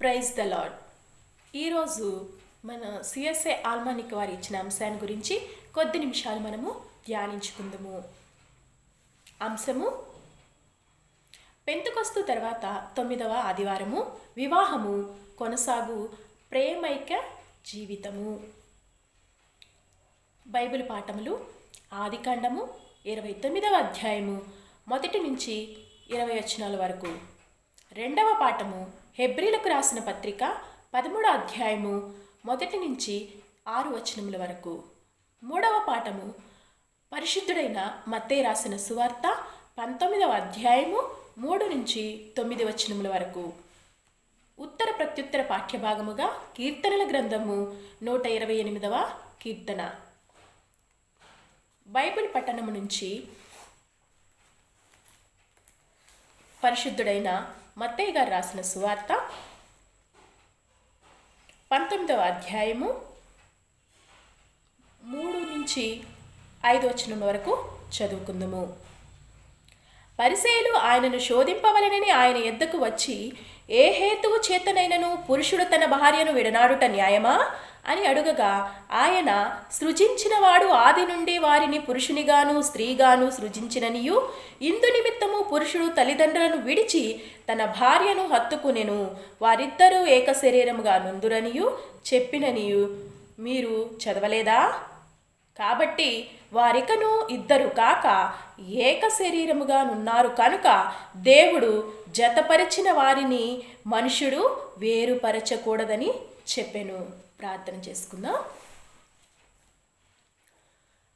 Praise the lord ఈరోజు మన CSA ఆల్మానిక్ వారు ఇచ్చిన అంశాన్ని గురించి కొద్ది నిమిషాలు మనము ధ్యానించుకుందాము. అంశము పెంతుకొస్తు తర్వాత తొమ్మిదవ ఆదివారము వివాహము కొనసాగు ప్రేమైక జీవితము. బైబిల్ పాఠములు ఆదికాండము ఇరవై తొమ్మిదవ అధ్యాయము మొదటి నుంచి ఇరవై వచనాల వరకు. రెండవ పాఠము హెబ్రిలకు రాసిన పత్రిక పదమూడో అధ్యాయము మొదటి నుంచి ఆరు వచనముల వరకు. మూడవ పాఠము. పరిశుద్ధుడైన మత్తే రాసిన సువార్త పంతొమ్మిదవ అధ్యాయము మూడు నుంచి తొమ్మిది వచనముల వరకు. ఉత్తర ప్రత్యుత్తర పాఠ్యభాగముగా కీర్తనల గ్రంథము నూట ఇరవై ఎనిమిదవ కీర్తన. బైబిల్ పట్టణము నుంచి పరిశుద్ధుడైన మత్తయ్య గారు రాసిన సువార్త పంతొమ్మిదవ అధ్యాయము మూడు నుంచి ఐదు వచనం వరకు చదువుకుందాము. పరిసేలు ఆయనను శోధింపవలనని ఆయన ఎద్దకు వచ్చి ఏ హేతువు చేతనైనను పురుషుడు తన భార్యను విడనాడుట న్యాయమా? అని అడుగగా ఆయన సృజించినవాడు ఆది నుండి వారిని పురుషునిగాను స్త్రీగాను సృజించిననియు. ఇందు నిమిత్తము పురుషుడు తల్లిదండ్రులను విడిచి తన భార్యను హత్తుకునెను. వారిద్దరూ ఏక శరీరముగా నుందురనియు చెప్పిననియు. మీరు చదవలేదా? కాబట్టి వారికను ఇద్దరు కాక ఏక శరీరముగా నున్నారు కనుక దేవుడు జతపరిచిన వారిని మనుషుడు వేరుపరచకూడదని చెప్పెను. ప్రార్థన చేసుకుందాం.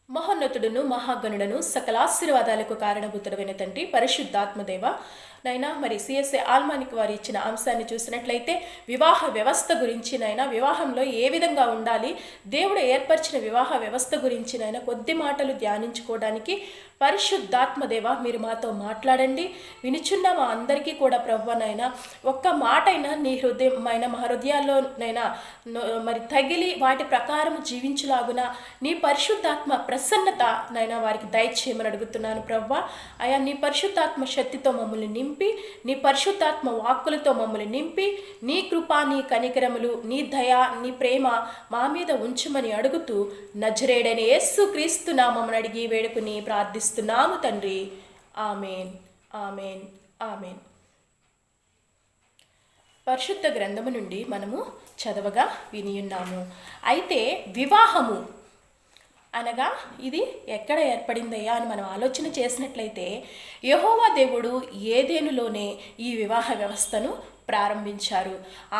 మహోన్నతుడును మహాగణుడను సకల ఆశీర్వాదాలకు కారణభూతుడమైన తండ్రి పరిశుద్ధాత్మదేవ నైనా మరి సిఎస్ఏ ఆల్మానికి వారు ఇచ్చిన అంశాన్ని చూసినట్లయితే వివాహ వ్యవస్థ గురించి నైనా వివాహంలో ఏ విధంగా ఉండాలి దేవుడు ఏర్పరిచిన వివాహ వ్యవస్థ గురించి నైనా కొద్ది మాటలు ధ్యానించుకోవడానికి పరిశుద్ధాత్మదేవ మీరు మాతో మాట్లాడండి. వినుచున్న మా అందరికీ కూడా ప్రవ్వనైనా ఒక్క మాట నీ హృదయమైన మా హృదయాల్లోనైనా మరి తగిలి వాటి ప్రకారం జీవించులాగున నీ పరిశుద్ధాత్మ ప్రసన్నత నైనా వారికి దయచేయమని అడుగుతున్నాను ప్రవ్వ అయా నీ పరిశుద్ధాత్మ శక్తితో మమ్మల్ని నింపి నీ పరిశుద్ధాత్మ వాక్కులతో మమ్మల్ని నింపి నీ కృప నీ కనికరములు నీ దయ నీ ప్రేమ మా మీద ఉంచమని అడుగుతూ నజరేడని యేసు క్రీస్తు నామమ్మని అడిగి వేడుకుని ప్రార్థిస్తున్నాము తండ్రి. ఆమెన్. ఆమెన్. ఆమెన్. పరిశుద్ధ గ్రంథము నుండి మనము చదవగా వినియున్నాము. అయితే వివాహము అనగా ఇది ఎక్కడ ఏర్పడిందయ్యా అని మనం ఆలోచన చేసినట్లయితే యహోవా దేవుడు ఏదేనులోనే ఈ వివాహ వ్యవస్థను ప్రారంభించారు.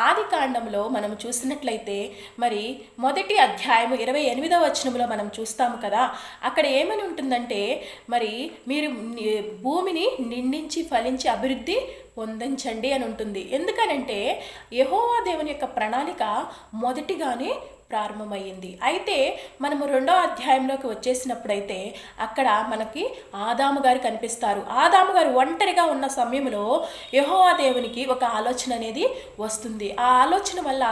ఆది కాండంలో మనం చూసినట్లయితే మరి మొదటి అధ్యాయం ఇరవై ఎనిమిదవ వచనంలో మనం చూస్తాము కదా అక్కడ ఏమని ఉంటుందంటే మరి మీరు భూమిని నిండించి ఫలించి అభివృద్ధి పొందించండి అని ఉంటుంది. ఎందుకనంటే యహోవా దేవుని యొక్క ప్రణాళిక మొదటిగానే ప్రారంభమయ్యింది. అయితే మనము రెండో అధ్యాయంలోకి వచ్చేసినప్పుడైతే అక్కడ మనకి ఆదాము గారు కనిపిస్తారు. ఆదాము గారు ఒంటరిగా ఉన్న సమయంలో యహోవా దేవునికి ఒక ఆలోచన అనేది వస్తుంది. ఆ ఆలోచన వల్ల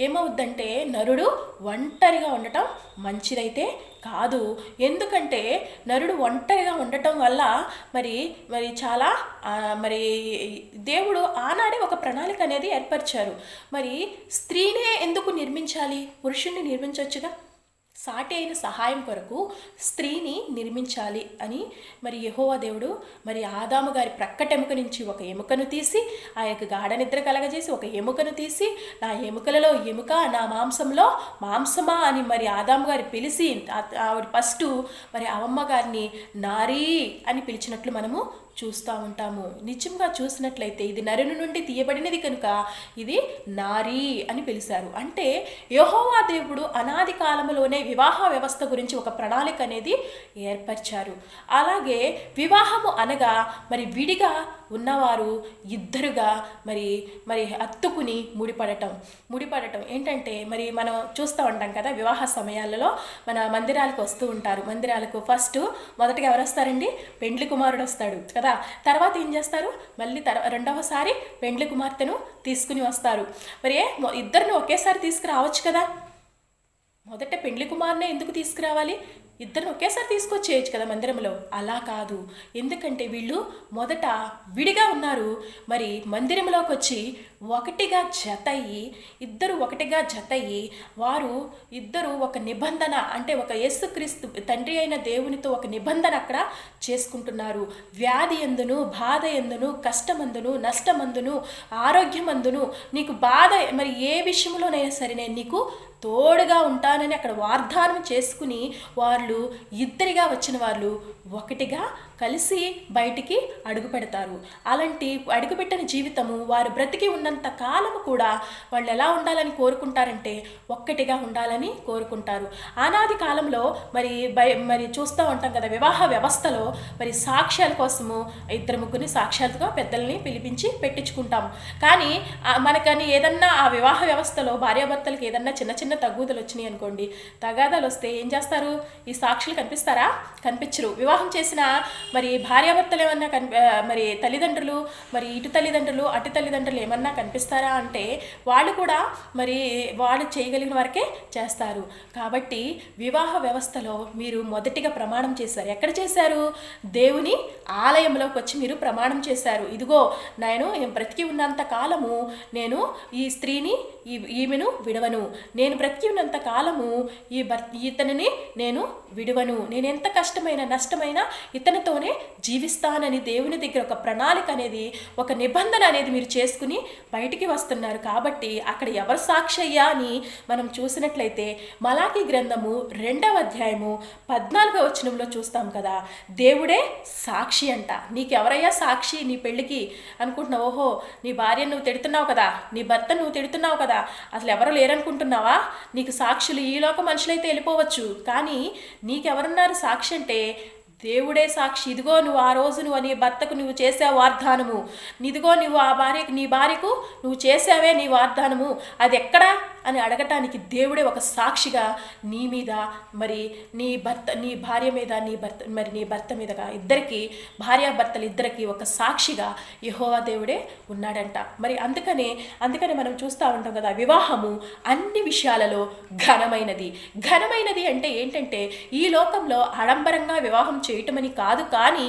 ఏమవుద్దంటే నరుడు ఒంటరిగా ఉండటం మంచిదైతే కాదు. ఎందుకంటే నరుడు ఒంటరిగా ఉండటం వల్ల మరి మరి చాలా మరి దేవుడు ఆనాడే ఒక ప్రణాళిక అనేది ఏర్పరిచారు. మరి స్త్రీనే ఎందుకు నిర్మించాలి? పురుషుణ్ణి నిర్మించవచ్చుగా సాటి అయిన సహాయం కొరకు స్త్రీని నిర్మించాలి అని మరి యహోవా దేవుడు మరి ఆదాము గారి ప్రక్కట ఎముక నుంచి ఒక ఎముకను తీసి ఆ యొక్క గాఢ నిద్ర కలగజేసి ఒక ఎముకను తీసి నా ఎముకలలో ఎముక నా మాంసంలో మాంసమా అని మరి ఆదాము గారి పిలిచి ఆవిడ ఫస్ట్ మరి అవమ్మ గారిని నారీ అని పిలిచినట్లు మనము చూస్తూ ఉంటాము. నిజంగా చూసినట్లయితే ఇది నరుని నుండి తీయబడినది కనుక ఇది నారీ అని పిలిచారు అంటే యహోవా దేవుడు అనాది కాలంలోనే వివాహ వ్యవస్థ గురించి ఒక ప్రణాళిక అనేది ఏర్పరిచారు. అలాగే వివాహము అనగా మరి విడిగా ఉన్నవారు ఇద్దరుగా మరి మరి అత్తుకుని ముడిపడటం. ముడిపడటం ఏంటంటే మరి మనం చూస్తూ ఉంటాం కదా వివాహ సమయాలలో మన మందిరాలకు వస్తూ ఉంటారు. మందిరాలకు ఫస్ట్ మొదటగా ఎవరు వస్తారండి పెండ్లి కుమారుడు వస్తాడు కదా. తర్వాత ఏం చేస్తారు? మళ్ళీ తర్వా రెండవసారి పెండ్లి కుమార్తెను తీసుకుని వస్తారు. మరి ఇద్దరిని ఒకేసారి తీసుకురావచ్చు కదా? మొదట పెండ్లి కుమార్నే ఎందుకు తీసుకురావాలి? ఇద్దరు ఒకేసారి తీసుకొచ్చేయచ్చు కదా మందిరంలో? అలా కాదు. ఎందుకంటే వీళ్ళు మొదట విడిగా ఉన్నారు. మరి మందిరంలోకి వచ్చి ఒకటిగా జతయ్యి ఇద్దరు ఒకటిగా జతయ్యి వారు ఇద్దరు ఒక నిబంధన అంటే ఒక యేసుక్రీస్తు తండ్రి అయిన దేవునితో ఒక నిబంధన అక్కడ చేసుకుంటున్నారు. వ్యాధి ఎందును బాధ ఎందును కష్టమందును నష్టమందును ఆరోగ్యమందును నీకు బాధ మరి ఏ విషయంలోనైనా సరే నేను నీకు తోడుగా ఉంటానని అక్కడ వాగ్దానం చేసుకుని వాళ్ళు ఇద్దరిగా వచ్చిన వాళ్ళు ఒకటిగా కలిసి బయటికి అడుగు పెడతారు. అలాంటి అడుగుపెట్టిన జీవితము వారు బ్రతికి ఉన్నంత కాలము కూడా వాళ్ళు ఎలా ఉండాలని కోరుకుంటారంటే ఒక్కటిగా ఉండాలని కోరుకుంటారు. ఆనాది కాలంలో మరి బయ మరి చూస్తూ ఉంటాం కదా వివాహ వ్యవస్థలో మరి సాక్ష్యాల కోసము ఇద్దరు ముగ్గురిని సాక్ష్యాలుగా పెద్దల్ని పిలిపించి పెట్టించుకుంటాం. కానీ మనకని ఏదన్నా ఆ వివాహ వ్యవస్థలో భార్యాభర్తలకు ఏదన్నా చిన్న చిన్న తగ్గుదలు వచ్చినాయి అనుకోండి తగాదాలు వస్తే ఏం చేస్తారు? ఈ సాక్షులు కనిపిస్తారా? కనిపించరు. వివాహం చేసిన మరి భార్యాభర్తలు ఏమన్నా కనిపి మరి తల్లిదండ్రులు మరి ఇటు తల్లిదండ్రులు అటు తల్లిదండ్రులు ఏమన్నా కనిపిస్తారా అంటే వాళ్ళు కూడా మరి వాళ్ళు చేయగలిగిన వరకే చేస్తారు. కాబట్టి వివాహ వ్యవస్థలో మీరు మొదటిగా ప్రమాణం చేశారు. ఎక్కడ చేశారు? దేవుని ఆలయంలోకి వచ్చి మీరు ప్రమాణం చేశారు. ఇదిగో నేను బ్రతికి ఉన్నంత కాలము నేను ఈ స్త్రీని ఈ ఈమెను విడవను. నేను బ్రతికి ఉన్నంత కాలము ఈ భర్ ఇతనిని నేను విడవను. నేను ఎంత కష్టమైన నష్టమైన ఇతనితోనే జీవిస్తానని దేవుని దగ్గర ఒక ప్రణాళిక అనేది ఒక నిబంధన అనేది మీరు చేసుకుని బయటికి వస్తున్నారు. కాబట్టి అక్కడ ఎవరు సాక్షి అయ్యా అని మనం చూసినట్లయితే మలాకి గ్రంథము రెండవ అధ్యాయము పద్నాలుగో వచనంలో చూస్తాం కదా. దేవుడే సాక్షి అంట. నీకెవరయ్యా సాక్షి? నీ పెళ్ళికి అనుకుంటున్నావు. ఓహో నీ భార్య నువ్వు తిడుతున్నావు కదా. నీ భర్త నువ్వు తిడుతున్నావు కదా. అసలు ఎవరు లేరనుకుంటున్నావా? నీకు సాక్షులు ఈలోక మనుషులైతే వెళ్ళిపోవచ్చు. కానీ నీకెవరున్నారు సాక్షి అంటే దేవుడే సాక్షి. ఇదిగో నువ్వు ఆ రోజు నువ్వు నీ భర్తకు నువ్వు చేసే వాగ్దానము. ఇదిగో నువ్వు ఆ భార్యకు నీ భార్యకు నువ్వు చేసావే నీ వాగ్దానము. అది ఎక్కడా? అని అడగటానికి దేవుడే ఒక సాక్షిగా నీ మీద మరి నీ భర్త నీ భార్య మీద నీ భర్త మరి నీ భర్త మీదగా ఇద్దరికి భార్యాభర్తలు ఇద్దరికి ఒక సాక్షిగా యహోవా దేవుడే ఉన్నాడంట. మరి అందుకనే అందుకనే మనం చూస్తూ ఉంటాం కదా వివాహము అన్ని విషయాలలో ఘనమైనది. ఘనమైనది అంటే ఏంటంటే ఈ లోకంలో ఆడంబరంగా వివాహం చేయటమని కాదు కానీ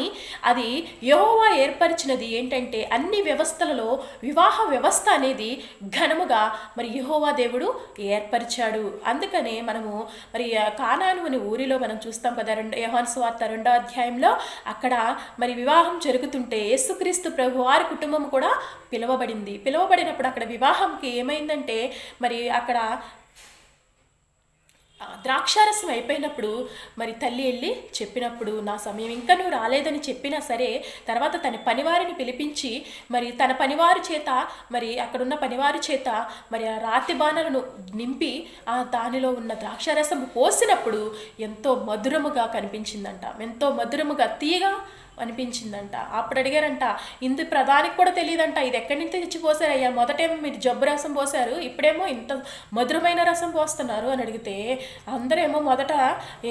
అది యహోవా ఏర్పరిచినది ఏంటంటే అన్ని వ్యవస్థలలో వివాహ వ్యవస్థ అనేది ఘనముగా మరి యహోవా దేవుడు ఏర్పరిచాడు. అందుకనే మనము మరి కానాను అనే ఊరిలో మనం చూస్తాం కదా రెండు యోహాను వార్త రెండో అధ్యాయంలో అక్కడ మరి వివాహం జరుగుతుంటే యేసుక్రీస్తు ప్రభు వారి కుటుంబం కూడా పిలువబడింది. పిలువబడినప్పుడు అక్కడ వివాహంకి ఏమైందంటే మరి అక్కడ ద్రాక్షారసం అయిపోయినప్పుడు మరి తల్లి వెళ్ళి చెప్పినప్పుడు నా సమయం ఇంకా నువ్వు రాలేదని చెప్పినా సరే తర్వాత తన పనివారిని పిలిపించి మరి తన పనివారి చేత మరి అక్కడున్న పనివారి చేత మరి ఆ రాతి బాణలను నింపి ఆ దానిలో ఉన్న ద్రాక్షారసం పోసినప్పుడు ఎంతో మధురముగా కనిపించిందంట. ఎంతో మధురముగా తీయగా అనిపించిందంట. అప్పుడు అడిగారంట ఇంత ప్రధానికి కూడా తెలియదంట ఇది ఎక్కడి నుంచి తెచ్చి పోసారయ్యా? మొదటేమో మీరు జబ్బు రసం పోసారు ఇప్పుడేమో ఇంత మధురమైన రసం పోస్తున్నారు అని అడిగితే అందరేమో మొదట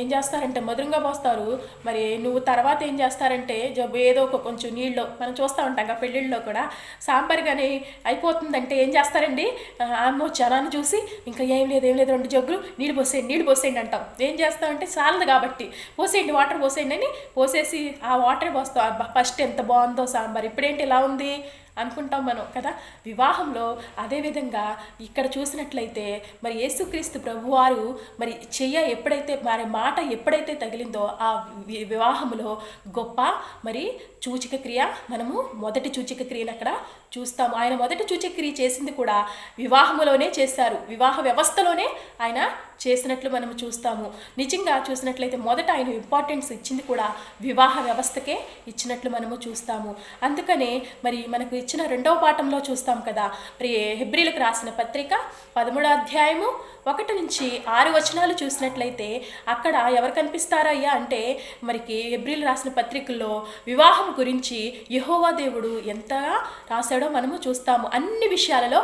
ఏం చేస్తారంటే మధురంగా పోస్తారు. మరి నువ్వు తర్వాత ఏం చేస్తారంటే జబ్బు ఏదో ఒక కొంచెం నీళ్ళు మనం చూస్తూ ఉంటాం కదా పెళ్ళిళ్ళలో కూడా సాంబార్ కానీ అయిపోతుందంటే ఏం చేస్తారండి? ఆమె అమ్మో జనాన్ని చూసి ఇంకా ఏం లేదు ఏం లేదు రెండు జగ్గులు నీళ్ళు పోసేయండి నీళ్ళు పోసేయండి అంటాం. ఏం చేస్తామంటే చాలదు కాబట్టి పోసేయండి వాటర్ పోసేయండి అని పోసేసి ఆ వాటర్ పోస్తాం అబ్బా ఫస్ట్ ఎంత బాగుందో సాంబార్. ఇప్పుడేంటి ఇలా ఉంది? అనుకుంటాం మనం కదా? వివాహంలో అదేవిధంగా ఇక్కడ చూసినట్లయితే మరి యేసుక్రీస్తు ప్రభువారు మరి చెయ్య ఎప్పుడైతే మరి మాట ఎప్పుడైతే తగిలిందో ఆ వివాహంలో గొప్ప మరి సూచిక క్రియ మనము మొదటి సూచిక క్రియను అక్కడ చూస్తాము. ఆయన మొదటి సూచిక క్రియ చేసింది కూడా వివాహములోనే చేశారు. వివాహ వ్యవస్థలోనే ఆయన చేసినట్లు మనం చూస్తాము. నిజంగా చూసినట్లయితే మొదట ఆయన ఇంపార్టెన్స్ ఇచ్చింది కూడా వివాహ వ్యవస్థకే ఇచ్చినట్లు మనము చూస్తాము. అందుకనే మరి మనకు ఇచ్చిన రెండవ పాఠంలో చూస్తాం కదా. మరి హెబ్రిలకు రాసిన పత్రిక పదమూడో అధ్యాయము ఒకటి నుంచి ఆరు వచనాలు చూసినట్లయితే అక్కడ ఎవరు కనిపిస్తారయ్యా అంటే మరికి హెబ్రిల్ రాసిన పత్రికల్లో వివాహం గురించి యహోవా దేవుడు ఎంతగా రాశాడో మనము చూస్తాము. అన్ని విషయాలలో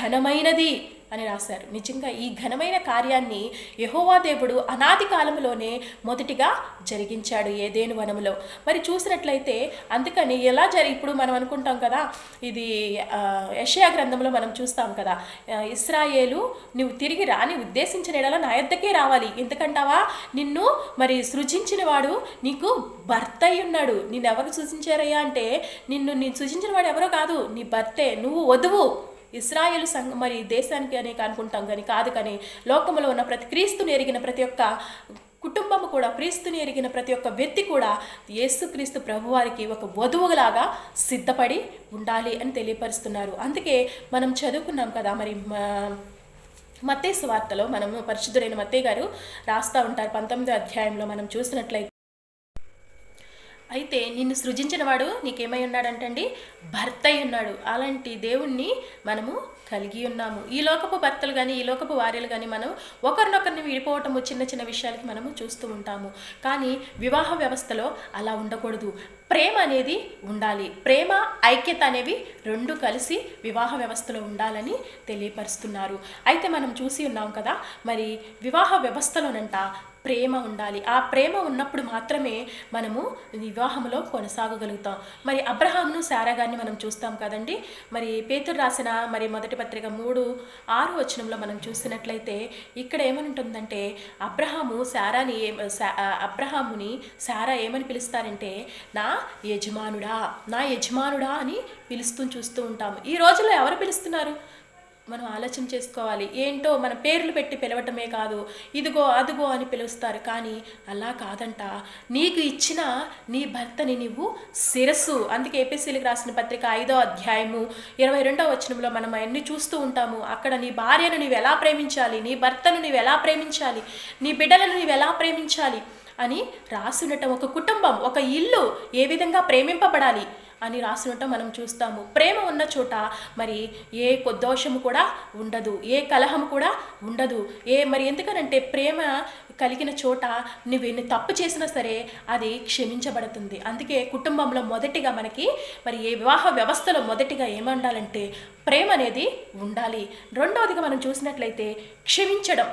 ఘనమైనది. అని రాశారు. నిజంగా ఈ ఘనమైన కార్యాన్ని యహోవా దేవుడు అనాది కాలంలోనే మొదటిగా జరిగించాడు ఏదేను వనములో మరి చూసినట్లయితే అందుకని ఎలా జరి ఇప్పుడు మనం అనుకుంటాం కదా ఇది యషయా గ్రంథంలో మనం చూస్తాం కదా ఇస్రాయేలు నువ్వు తిరిగి రాని ఉద్దేశించిన ఎడల నా యొద్దకే రావాలి. ఎందుకంటావా? నిన్ను మరి సృజించిన వాడు నీకు భర్త అయి ఉన్నాడు. నిన్ను ఎవరు సృజించారయ్యా అంటే నిన్ను నేను సృజించిన వాడు ఎవరో కాదు నీ భర్తే. నువ్వు వధువు. ఇస్రాయేల్ సంఘ మరి దేశానికి అనేక అనుకుంటాం కానీ కాదు కానీ లోకంలో ఉన్న ప్రతి క్రీస్తుని ఎరిగిన ప్రతి ఒక్క కుటుంబము కూడా క్రీస్తుని ఎరిగిన ప్రతి ఒక్క వ్యక్తి కూడా యేసుక్రీస్తు ప్రభువారికి ఒక వధువులాగా సిద్ధపడి ఉండాలి అని తెలియపరుస్తున్నారు. అందుకే మనం చదువుకున్నాం కదా మరి మత్తేసు వార్తలో మనము పరిశుద్ధుడైన మత్తయ్య గారు రాస్తూ ఉంటారు. పంతొమ్మిదో అధ్యాయంలో మనం చూసినట్లయితే అయితే నిన్ను సృజించిన వాడు నీకేమై ఉన్నాడంటండి? భర్త అయి ఉన్నాడు. అలాంటి దేవుణ్ణి మనము కలిగి ఉన్నాము. ఈ లోకపు భర్తలు కానీ ఈ లోకపు వార్యలు కానీ మనం ఒకరినొకరిని విడిపోవటము చిన్న చిన్న విషయాలకి మనము చూస్తూ ఉంటాము. కానీ వివాహ వ్యవస్థలో అలా ఉండకూడదు. ప్రేమ అనేది ఉండాలి. ప్రేమ ఐక్యత అనేవి రెండు కలిసి వివాహ వ్యవస్థలో ఉండాలని తెలియపరుస్తున్నారు. అయితే మనం చూసి ఉన్నాం కదా మరి వివాహ వ్యవస్థలోనంట ప్రేమ ఉండాలి. ఆ ప్రేమ ఉన్నప్పుడు మాత్రమే మనము వివాహంలో కొనసాగగలుగుతాం. మరి అబ్రహామును సారాగాన్ని మనం చూస్తాం కదండి. మరి పేతురు రాసిన మరి మొదటి పత్రిక మూడు ఆరు వచనంలో మనం చూసినట్లయితే ఇక్కడ ఏమని ఉంటుందంటే అబ్రహాము శారాని ఏ- శా- అబ్రహాముని శారా ఏమని పిలుస్తారంటే నా యజమానుడా నా యజమానుడా అని పిలుస్తూ చూస్తూ ఉంటాము. ఈ రోజుల్లో ఎవరు పిలుస్తున్నారు? మనం ఆలోచన చేసుకోవాలి. ఏంటో మన పేర్లు పెట్టి పిలవటమే కాదు ఇదిగో అదిగో అని పిలుస్తారు. కానీ అలా కాదంట. నీకు ఇచ్చిన నీ భర్తని నువ్వు శిరస్సు. అందుకే ఏపీసీలకు రాసిన పత్రిక ఐదో అధ్యాయము ఇరవై రెండో వచనంలో మనం అవన్నీ చూస్తూ ఉంటాము. అక్కడ నీ భార్యను నీవు ఎలా ప్రేమించాలి? నీ భర్తను నీవు ఎలా ప్రేమించాలి? నీ బిడ్డలను నీవు ఎలా ప్రేమించాలి? అని రాసుండటం ఒక కుటుంబం ఒక ఇల్లు ఏ విధంగా ప్రేమింపబడాలి? అని రాసినట్టు మనం చూస్తాము. ప్రేమ ఉన్న చోట మరి ఏ దోషము కూడా ఉండదు. ఏ కలహం కూడా ఉండదు. ఏ మరి ఎందుకనంటే ప్రేమ కలిగిన చోట నువ్వు ఎన్ని తప్పు చేసినా సరే అది క్షమించబడుతుంది. అందుకే కుటుంబంలో మొదటిగా మనకి మరి ఏ వివాహ వ్యవస్థలో మొదటిగా ఏమండాలంటే ప్రేమ అనేది ఉండాలి. రెండవదిగా మనం చూసినట్లయితే క్షమించడం.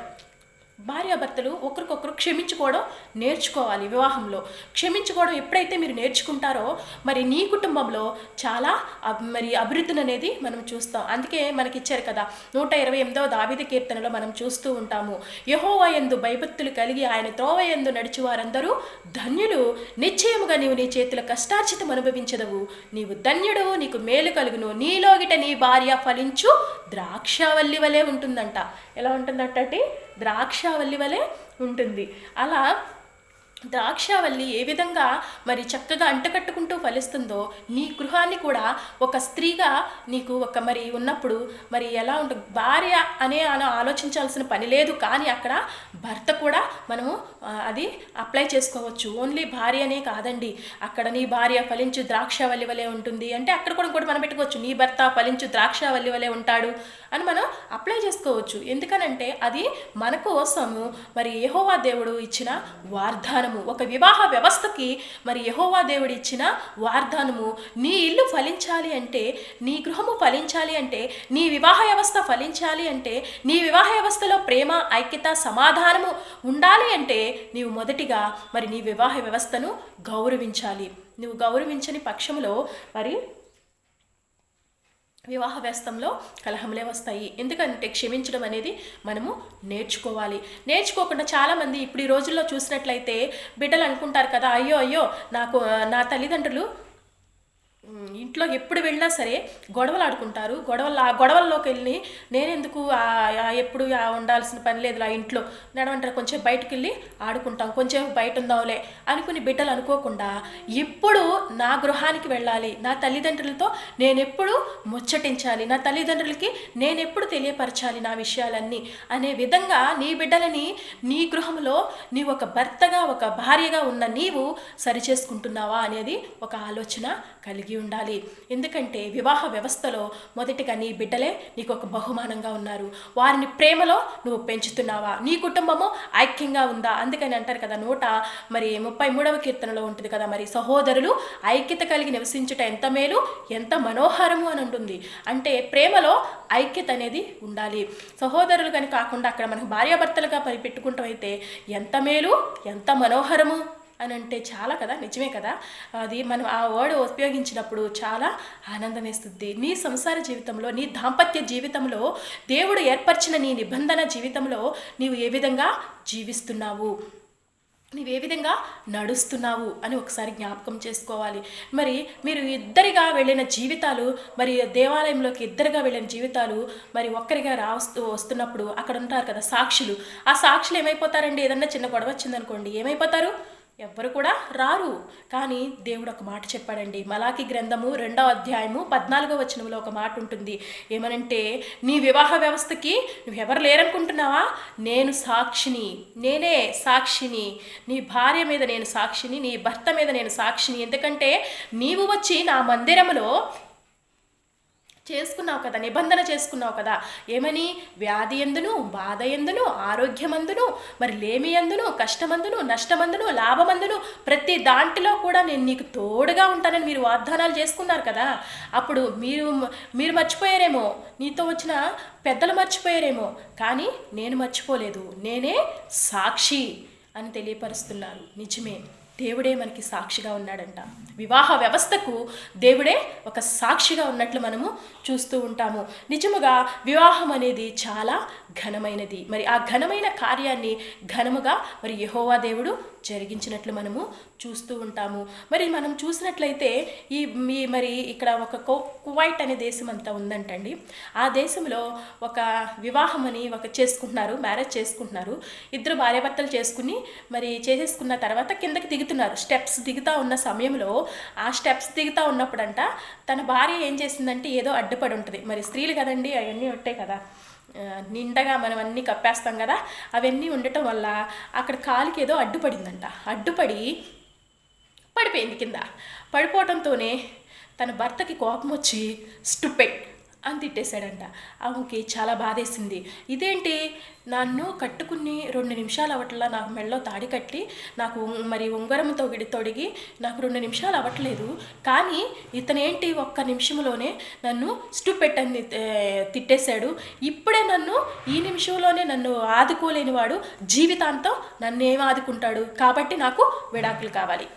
భార్యాభర్తలు ఒకరికొకరు క్షమించుకోవడం నేర్చుకోవాలి వివాహంలో. క్షమించుకోవడం ఎప్పుడైతే మీరు నేర్చుకుంటారో మరి నీ కుటుంబంలో చాలా మరి అభివృద్ధిని అనేది మనం చూస్తాం. అందుకే మనకి ఇచ్చారు కదా నూట ఇరవై ఎనిమిదవ దావిద కీర్తనలో మనం చూస్తూ ఉంటాము. యహోవ ఎందు భయభక్తులు కలిగి ఆయన త్రోవ ఎందు నడిచి వారందరూ ధన్యులు. నిశ్చయముగా నీవు నీ చేతుల కష్టార్జితం అనుభవించదవు. నీవు ధన్యుడు నీకు మేలు కలుగును. నీలోగిట నీ భార్య ఫలించు ద్రాక్షావల్లి వలె ఉంటుందంట. ఎలా ఉంటుందంటే ద్రాక్షావల్లి వలె ఉంటుంది. అలా ద్రాక్షావల్లి ఏ విధంగా మరి చక్కగా అంటకట్టుకుంటూ ఫలిస్తుందో నీ గృహాన్ని కూడా ఒక స్త్రీగా నీకు ఒక మరి ఉన్నప్పుడు మరి ఎలా ఉంటుంది భార్య అనే ఆలోచించాల్సిన పని లేదు కానీ అక్కడ భర్త కూడా మనము అది అప్లై చేసుకోవచ్చు. ఓన్లీ భార్య అనే కాదండి. అక్కడ నీ భార్య ఫలించు ద్రాక్షావల్లి వలె ఉంటుంది అంటే అక్కడ కూడా మనం పెట్టుకోవచ్చు నీ భర్త ఫలించు ద్రాక్షావల్లి వలె ఉంటాడు. అని మనం అప్లై చేసుకోవచ్చు. ఎందుకనంటే అది మన కోసము మరి యహోవా దేవుడు ఇచ్చిన వాగ్దానము. ఒక వివాహ వ్యవస్థకి మరి యహోవా దేవుడు ఇచ్చిన వాగ్దానము. నీ ఇల్లు ఫలించాలి అంటే నీ గృహము ఫలించాలి అంటే నీ వివాహ వ్యవస్థ ఫలించాలి అంటే నీ వివాహ వ్యవస్థలో ప్రేమ ఐక్యత సమాధానము ఉండాలి అంటే నీవు మొదటిగా మరి నీ వివాహ వ్యవస్థను గౌరవించాలి. నువ్వు గౌరవించని పక్షంలో మరి వివాహ వ్యస్తంలో కలహములే వస్తాయి. ఎందుకంటే క్షమించడం అనేది మనము నేర్చుకోవాలి. నేర్చుకోకుండా చాలామంది ఇప్పుడు ఈ రోజుల్లో చూసినట్లయితే బిడ్డలు అనుకుంటారు కదా అయ్యో అయ్యో నాకు నా తల్లిదండ్రులు ఇంట్లో ఎప్పుడు వెళ్ళినా సరే గొడవలు ఆడుకుంటారు. గొడవలు ఆ గొడవల్లోకి వెళ్ళి నేనెందుకు ఎప్పుడు ఆ ఉండాల్సిన పని లేదు ఆ ఇంట్లో. నడవంటారు కొంచెం బయటకు వెళ్ళి ఆడుకుంటాం కొంచెం బయట ఉందాంలే అనుకుని బిడ్డలు అనుకోకుండా ఎప్పుడు నా గృహానికి వెళ్ళాలి. నా తల్లిదండ్రులతో నేనెప్పుడు ముచ్చటించాలి. నా తల్లిదండ్రులకి నేనెప్పుడు తెలియపరచాలి నా విషయాలన్నీ అనే విధంగా నీ బిడ్డలని నీ గృహంలో నీ ఒక భర్తగా ఒక భార్యగా ఉన్న నీవు సరిచేసుకుంటున్నావా అనేది ఒక ఆలోచన కలిగి ఉండాలి ఉండాలి. ఎందుకంటే వివాహ వ్యవస్థలో మొదటిగా నీ బిడ్డలే నీకు ఒక బహుమానంగా ఉన్నారు. వారిని ప్రేమలో నువ్వు పెంచుతున్నావా? నీ కుటుంబము ఐక్యంగా ఉందా? అందుకని అంటారు కదా నూట మరి ముప్పై మూడవ కీర్తనలో ఉంటుంది కదా మరి సహోదరులు ఐక్యత కలిగి నివసించుట ఎంత మేలు? ఎంత మనోహరము అని ఉంటుంది. అంటే ప్రేమలో ఐక్యత అనేది ఉండాలి. సహోదరులు కానీ కాకుండా అక్కడ మనకు భార్యాభర్తలుగా పరి పెట్టుకుంటాం అయితే ఎంత మేలు? ఎంత మనోహరము? అని అంటే చాలా కదా నిజమే కదా? అది మనం ఆ వర్డ్ ఉపయోగించినప్పుడు చాలా ఆనందం వేస్తుంది. నీ సంసార జీవితంలో నీ దాంపత్య జీవితంలో దేవుడు ఏర్పరిచిన నీ నిబంధన జీవితంలో నీవు ఏ విధంగా జీవిస్తున్నావు? నీవు ఏ విధంగా నడుస్తున్నావు అని ఒకసారి జ్ఞాపకం చేసుకోవాలి. మరి మీరు ఇద్దరిగా వెళ్ళిన జీవితాలు మరి దేవాలయంలోకి ఇద్దరిగా వెళ్ళిన జీవితాలు మరి ఒక్కరిగా రాస్తూ వస్తున్నప్పుడు అక్కడ ఉంటారు కదా సాక్షులు. ఆ సాక్షులు ఏమైపోతారండి? ఏదన్నా చిన్న గొడవ వచ్చిందనుకోండి ఏమైపోతారు? ఎవ్వరు కూడా రారు. కానీ దేవుడు ఒక మాట చెప్పాడండి. మలాకి గ్రంథము రెండవ అధ్యాయము పద్నాలుగో వచనంలో ఒక మాట ఉంటుంది. ఏమనంటే నీ వివాహ వ్యవస్థకి నువ్వెవరు లేరనుకుంటున్నావా? నేను సాక్షిని. నేనే సాక్షిని. నీ భార్య మీద నేను సాక్షిని. నీ భర్త మీద నేను సాక్షిని. ఎందుకంటే నీవు వచ్చి నా మందిరములో చేసుకున్నావు కదా నిబంధన చేసుకున్నావు కదా. ఏమని? వ్యాధి ఎందును బాధ ఎందును ఆరోగ్యమందును మరి లేమి ఎందును కష్టమందును నష్టమందును లాభమందును ప్రతి దాంట్లో కూడా నేను నీకు తోడుగా ఉంటానని మీరు వాగ్దానాలు చేసుకున్నారు కదా. అప్పుడు మీరు మీరు మర్చిపోయారేమో నీతో వచ్చిన పెద్దలు మర్చిపోయారేమో కానీ నేను మర్చిపోలేదు. నేనే సాక్షి అని తెలియపరుస్తున్నారు. నిజమే దేవుడే మనకి సాక్షిగా ఉన్నాడంట. వివాహ వ్యవస్థకు దేవుడే ఒక సాక్షిగా ఉన్నట్లు మనము చూస్తూ ఉంటాము. నిజముగా వివాహం అనేది చాలా ఘనమైనది. మరి ఆ ఘనమైన కార్యాన్ని ఘనముగా మరి యహోవా దేవుడు జరిగించినట్లు మనము చూస్తూ ఉంటాము. మరి మనం చూసినట్లయితే ఈ మీ మరి ఇక్కడ ఒక కో కువైట్ అనే దేశం అంతా ఉందంటండి. ఆ దేశంలో ఒక వివాహం అని ఒక చేసుకుంటున్నారు మ్యారేజ్ చేసుకుంటున్నారు. ఇద్దరు భార్యాభర్తలు చేసుకుని మరి చేసేసుకున్న తర్వాత కిందకి దిగుతున్నారు. స్టెప్స్ దిగుతా ఉన్న సమయంలో ఆ స్టెప్స్ దిగుతా ఉన్నప్పుడంట తన భార్య ఏం చేసిందంటే ఏదో అడ్డుపడి ఉంటుంది. మరి స్త్రీలు కదండి అవన్నీ ఉంటాయి కదా. నిండగా మనం అన్నీ కప్పేస్తాం కదా అవన్నీ ఉండటం వల్ల అక్కడ కాలికి ఏదో అడ్డుపడిందంట. అడ్డుపడి పడిపోయింది కింద. పడిపోవడంతోనే తన భర్తకి కోపం వచ్చి స్టూపెడ్. అని తిట్టేశాడంట. ఆమెకి చాలా బాధేసింది. ఇదేంటి? నన్ను కట్టుకుని రెండు నిమిషాలు అవట్లా నాకు మెడలో తాడి కట్టి నాకు మరి ఉంగరంతో గిడి తొడిగి నాకు రెండు నిమిషాలు అవ్వట్లేదు. కానీ ఇతనేంటి? ఒక్క నిమిషంలోనే నన్ను స్టుపెట్టని తిట్టేశాడు. ఇప్పుడే నన్ను ఈ నిమిషంలోనే నన్ను ఆదుకోలేని వాడు జీవితాంతం నన్ను ఏం ఆదుకుంటాడు? కాబట్టి నాకు విడాకులు కావాలి.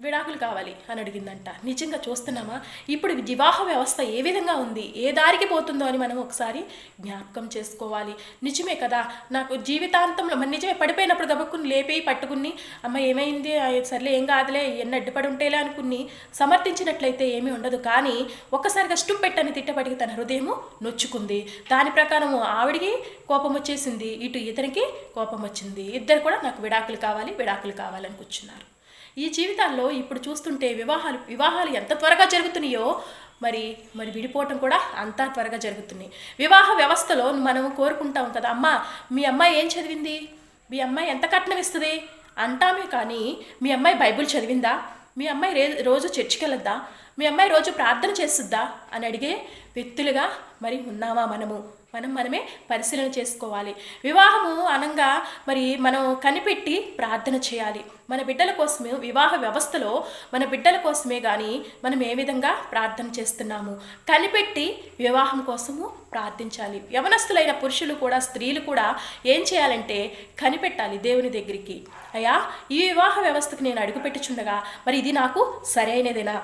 విడాకులు కావాలి అని అడిగిందంట. నిజంగా చూస్తున్నామా? ఇప్పుడు వివాహ వ్యవస్థ ఏ విధంగా ఉంది? ఏ దారికి పోతుందో అని మనం ఒకసారి జ్ఞాపకం చేసుకోవాలి. నిజమే కదా? నాకు జీవితాంతంలో మన నిజమే పడిపోయినప్పుడు గబక్కుని లేపి పట్టుకుని అమ్మ ఏమైంది? సర్లే ఏం కాదులే ఎన్ని అడ్డుపడి ఉంటేలే అనుకుని సమర్థించినట్లయితే ఏమీ ఉండదు. కానీ ఒక్కసారిగా స్టూప్ పెట్టని తిట్టబడికి తన హృదయము నొచ్చుకుంది. దాని ప్రకారము ఆవిడికి కోపం వచ్చేసింది. ఇటు ఇతనికి కోపం వచ్చింది. ఇద్దరు కూడా నాకు విడాకులు కావాలి విడాకులు కావాలని కూర్చున్నారు. ఈ జీవితాల్లో ఇప్పుడు చూస్తుంటే వివాహాలు వివాహాలు ఎంత త్వరగా జరుగుతున్నాయో మరి మరి విడిపోవటం కూడా అంతా త్వరగా జరుగుతున్నాయి. వివాహ వ్యవస్థలో మనం కోరుకుంటాం కదా అమ్మ మీ అమ్మాయి ఏం చదివింది? మీ అమ్మాయి ఎంత కట్నం ఇస్తుంది? అంటామే కానీ మీ అమ్మాయి బైబిల్ చదివిందా? మీ అమ్మాయి రే రోజు చర్చికి వెళ్ళొద్దా మీ అమ్మాయి రోజు ప్రార్థన చేస్తుందా? అని అడిగే వ్యక్తులుగా మరి ఉన్నామా మనము. మనం మనమే పరిశీలన చేసుకోవాలి. వివాహము అనంగా మరి మనం కనిపెట్టి ప్రార్థన చేయాలి. మన బిడ్డల కోసమే వివాహ వ్యవస్థలో మన బిడ్డల కోసమే కానీ మనం ఏ విధంగా ప్రార్థన చేస్తున్నాము? కనిపెట్టి వివాహం కోసము ప్రార్థించాలి. యవనస్తులైన పురుషులు కూడా స్త్రీలు కూడా ఏం చేయాలంటే కనిపెట్టాలి దేవుని దగ్గరికి. అయ్యా ఈ వివాహ వ్యవస్థకు నేను అడుగుపెట్టుచుండగా మరి ఇది నాకు సరైనదేనా?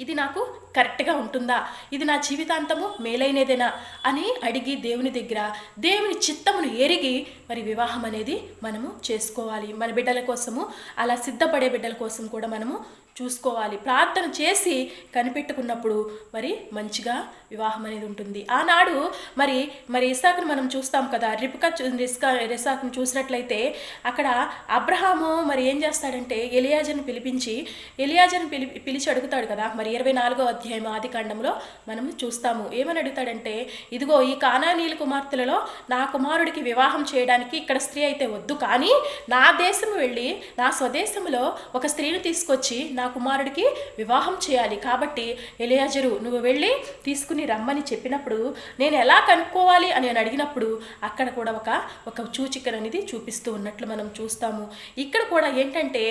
ఇది నాకు కరెక్ట్గా ఉంటుందా? ఇది నా జీవితాంతము మేలైనదేనా? అని అడిగి దేవుని దగ్గర దేవుని చిత్తమును ఎరిగి మరి వివాహం అనేది మనము చేసుకోవాలి. మన బిడ్డల కోసము అలా సిద్ధపడే బిడ్డల కోసం కూడా మనము చూసుకోవాలి. ప్రార్థన చేసి కనిపెట్టుకున్నప్పుడు మరి మంచిగా వివాహం అనేది ఉంటుంది. ఆనాడు మరి మరి ఇసాకును మనం చూస్తాం కదా రిపుక రిస్కా రిసాకును చూసినట్లయితే అక్కడ అబ్రహాము మరి ఏం చేస్తాడంటే ఎలియాజను పిలిపించి ఎలియాజను పిలి పిలిచి అడుగుతాడు కదా. మరి ఇరవై నాలుగో అధ్యాయం ఆది కాండంలో మనం చూస్తాము. ఏమని అడుగుతాడంటే ఇదిగో ఈ కానానీయుల కుమార్తెలలో నా కుమారుడికి వివాహం చేయడానికి ఇక్కడ స్త్రీ అయితే వద్దు. కానీ నా దేశం వెళ్ళి నా స్వదేశంలో ఒక స్త్రీని తీసుకొచ్చి నా కుమారుడికి వివాహం చేయాలి. కాబట్టి ఎలియాజరు నువ్వు వెళ్ళి తీసుకుని రమ్మని చెప్పినప్పుడు నేను ఎలా కనుక్కోవాలి అని నేను అడిగినప్పుడు అక్కడ కూడా ఒక ఒక సూచికను అనేది చూపిస్తూ ఉన్నట్లు మనం చూస్తాము. ఇక్కడ కూడా ఏంటంటే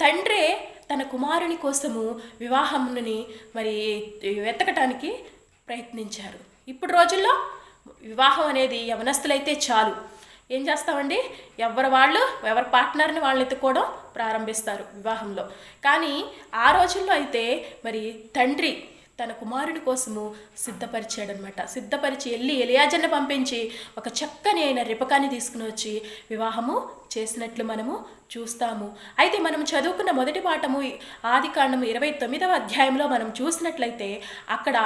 తండ్రే తన కుమారుని కోసము వివాహముని మరి వెతకటానికి ప్రయత్నించారు. ఇప్పుడు రోజుల్లో వివాహం అనేది యవనస్తులైతే చాలు. ఏం చేస్తామండి? ఎవరి వాళ్ళు ఎవరి పార్ట్నర్ని వాళ్ళు ఎత్తుకోవడం ప్రారంభిస్తారు వివాహంలో. కానీ ఆ రోజుల్లో అయితే మరి తండ్రి తన కుమారుని కోసము సిద్ధపరిచాడనమాట సిద్ధపరిచి వెళ్ళి ఎలియాజన్ను పంపించి ఒక చక్కని అయిన రిపకాన్ని తీసుకుని వచ్చి వివాహము చేసినట్లు మనము చూస్తాము. అయితే మనం చదువుకున్న మొదటి పాఠము ఆది కాండము ఇరవై తొమ్మిదవ అధ్యాయంలో మనం చూసినట్లయితే అక్కడ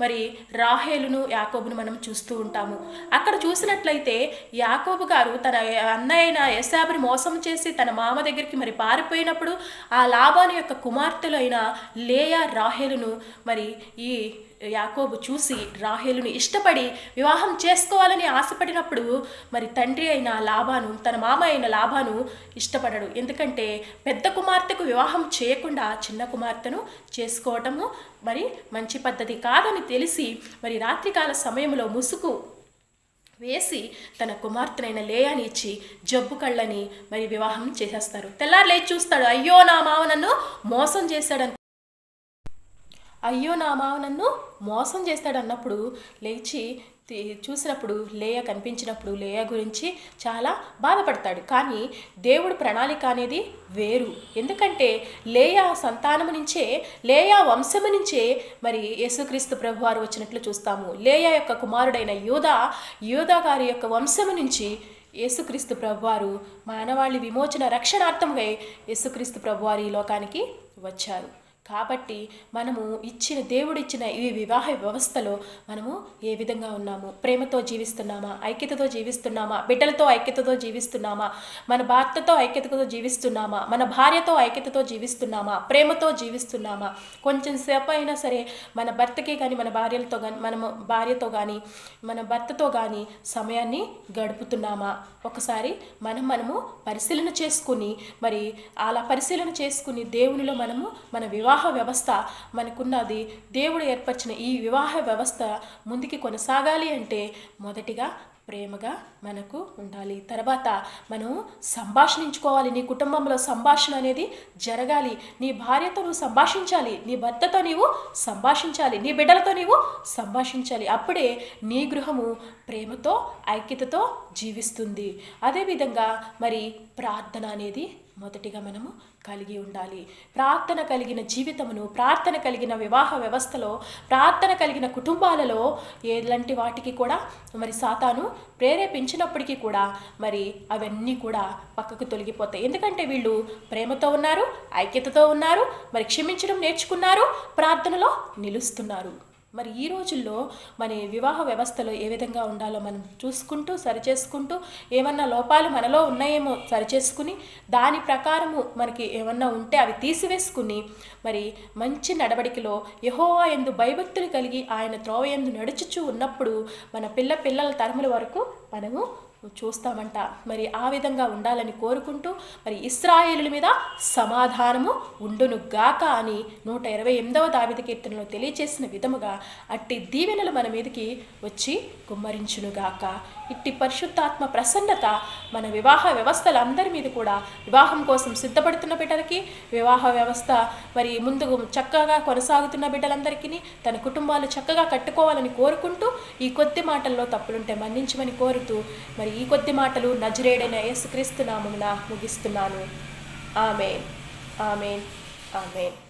మరి రాహేలును యాకోబును మనం చూస్తూ ఉంటాము. అక్కడ చూసినట్లయితే యాకోబు గారు తన అన్నయ్య అయిన యశాబుని మోసం చేసి తన మామ దగ్గరికి మరి పారిపోయినప్పుడు ఆ లాభాను యొక్క కుమార్తెలు అయిన లేయా రాహేలును మరి ఈ యాకోబు చూసి రాహేలుని ఇష్టపడి వివాహం చేసుకోవాలని ఆశపడినప్పుడు మరి తండ్రి అయిన లాభాను తన మామ అయిన లాభాను ఇష్టపడడు. ఎందుకంటే పెద్ద కుమార్తెకు వివాహం చేయకుండా చిన్న కుమార్తెను చేసుకోవటము మరి మంచి పద్ధతి కాదని తెలిసి మరి రాత్రికాల సమయంలో ముసుగు వేసి తన కుమార్తెనైన లేయాని ఇచ్చి జబ్బు కళ్ళని మరి వివాహం చేసేస్తారు. తెల్లారు లేచి చూస్తాడు అయ్యో నా మావ నన్ను మోసం చేశాడని అయ్యో నా మావ నన్ను మోసం చేస్తాడు అన్నప్పుడు లేచి చూసినప్పుడు లేయ కనిపించినప్పుడు లేయ గురించి చాలా బాధపడతాడు. కానీ దేవుడు ప్రణాళిక అనేది వేరు. ఎందుకంటే లేయ సంతానము నుంచే లేయా వంశము నుంచే మరి యేసుక్రీస్తు ప్రభువారు వచ్చినట్లు చూస్తాము. లేయ యొక్క కుమారుడైన యూదా యోధా గారి యొక్క వంశము నుంచి యేసుక్రీస్తు ప్రభువారు మానవాళి విమోచన రక్షణార్థంగా యేసుక్రీస్తు ప్రభువారు ఈ లోకానికి వచ్చారు. కాబట్టి మనము ఇచ్చిన దేవుడిచ్చిన ఈ వివాహ వ్యవస్థలో మనము ఏ విధంగా ఉన్నాము? ప్రేమతో జీవిస్తున్నామా? ఐక్యతతో జీవిస్తున్నామా? బిడ్డలతో ఐక్యతతో జీవిస్తున్నామా? మన భర్తతో ఐక్యతతో జీవిస్తున్నామా? మన భార్యతో ఐక్యతతో జీవిస్తున్నామా? ప్రేమతో జీవిస్తున్నామా? కొంచెం సేపు అయినా సరే మన భర్తకి కానీ మన భార్యలతో కానీ మనము భార్యతో కానీ మన భర్తతో కానీ సమయాన్ని గడుపుతున్నామా? ఒకసారి మనం మనము పరిశీలన చేసుకుని మరి అలా పరిశీలన చేసుకుని దేవునిలో మనము మన వివాహ వివాహ వ్యవస్థ మనకున్నది. దేవుడు ఏర్పరిచిన ఈ వివాహ వ్యవస్థ ముందుకి కొనసాగాలి అంటే మొదటిగా ప్రేమగా మనకు ఉండాలి. తర్వాత మనం సంభాషణించుకోవాలి. నీ కుటుంబంలో సంభాషణ అనేది జరగాలి. నీ భార్యతో నువ్వు సంభాషించాలి. నీ భర్తతో నీవు సంభాషించాలి. నీ బిడ్డలతో నీవు సంభాషించాలి. అప్పుడే నీ గృహము ప్రేమతో ఐక్యతతో జీవిస్తుంది. అదేవిధంగా మరి ప్రార్థన అనేది మొదటిగా మనము కలిగి ఉండాలి. ప్రార్థన కలిగిన జీవితమును ప్రార్థన కలిగిన వివాహ వ్యవస్థలో ప్రార్థన కలిగిన కుటుంబాలలో ఎలాంటి వాటికి కూడా మరి సాతాను ప్రేరేపించినప్పటికీ కూడా మరి అవన్నీ కూడా పక్కకు తొలగిపోతాయి. ఎందుకంటే వీళ్ళు ప్రేమతో ఉన్నారు ఐక్యతతో ఉన్నారు మరి క్షమించడం నేర్చుకున్నారు ప్రార్థనలో నిలుస్తున్నారు. మరి ఈ రోజుల్లో మన వివాహ వ్యవస్థలో ఏ విధంగా ఉండాలో మనం చూసుకుంటూ సరిచేసుకుంటూ ఏమన్నా లోపాలు మనలో ఉన్నాయేమో సరిచేసుకుని దాని ప్రకారము మనకి ఏమన్నా ఉంటే అవి తీసివేసుకుని మరి మంచి నడవడికలో యహోవా ఎందు భయభక్తులు కలిగి ఆయన త్రోవ ఎందు నడుచుచూ ఉన్నప్పుడు మన పిల్ల పిల్లల తరముల వరకు మనము చూస్తామంట. మరి ఆ విధంగా ఉండాలని కోరుకుంటూ మరి ఇస్రాయేలుల మీద సమాధానము ఉండును గాక అని నూట ఇరవై ఎనిమిదవ దావిద కీర్తనలో తెలియచేసిన విధముగా అట్టి దీవెనలు మన మీదకి వచ్చి కుమ్మరించును గాక. ఇట్టి పరిశుద్ధాత్మ ప్రసన్నత మన వివాహ వ్యవస్థలందరి మీద కూడా వివాహం కోసం సిద్ధపడుతున్న బిడ్డలకి వివాహ వ్యవస్థ మరి ముందుకు చక్కగా కొనసాగుతున్న బిడ్డలందరికీ తన కుటుంబాలు చక్కగా కట్టుకోవాలని కోరుకుంటూ ఈ కొద్ది మాటల్లో తప్పులుంటే మన్నించమని కోరుతూ మరి ఈ కొద్ది మాటలు నజరేడైన యేసుక్రీస్తు నామమున ముగిస్తున్నాను. ఆమెన్. ఆమెన్. ఆమెన్.